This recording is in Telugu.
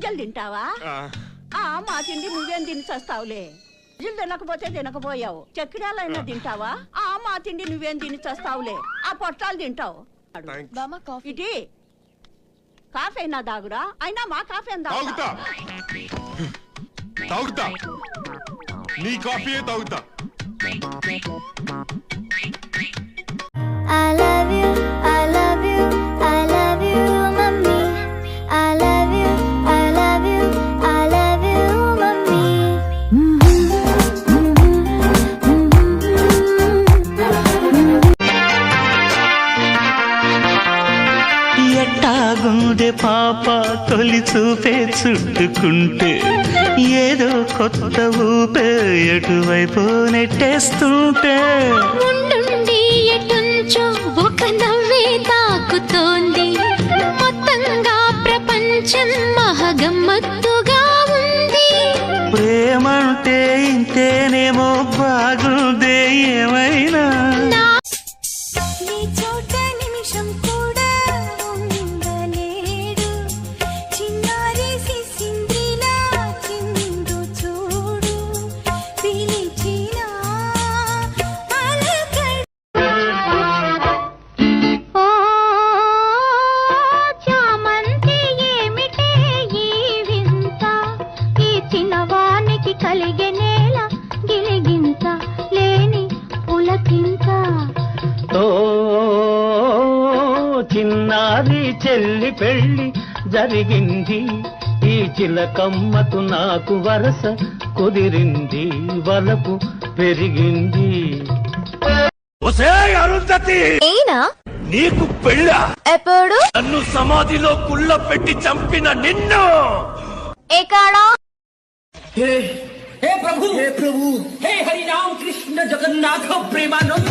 ముంజలు తింటావా? ఆ, ఆ మా తిండి నువ్వేం తిని చస్తావులే. ముంజలు తినకపోతే తినకపోయావు. చక్కెరాలైనా తింటావా? ఆ మా తిండి నువ్వేం తిని చస్తావులే. ఆ పొట్టాలు తింటావు. బామ్మ కాఫీ. ఇటీ. కాఫీ అయినా దాగురా అయినా మా కాఫీ అని తాగుతా. తాగుతా. నీ కాఫీయే తాగుతా. ఎట్టాగుండే పాప తొలి చూపే చుట్టుకుంటే ఏదో కొత్త ఊపే ఎటువైపు నెట్టేస్తుంటే ఉండుండి ఎటుంచో ఒక నవ్వే తాకుతోంది. మొత్తంగా ప్రపంచం మహగమ్మత్తుగా ఉంది. ప్రేమంటే ఇంతేనేమో ఓ చిన్నారి చెల్లి పెళ్ళి జరిగింది ఈ చిలకమ్మకు నాకు వరస కుదిరింది వలపు పెరిగింది అరుంధతి నేనా నీకు పెళ్ళ ఎప్పుడు నన్ను సమాధిలో కుళ్ళ పెట్టి చంపిన నిన్ను ఎక్కడా हे हे प्रभु हे प्रभु हे हरि राम कृष्ण जगन्नाथ प्रेमानंद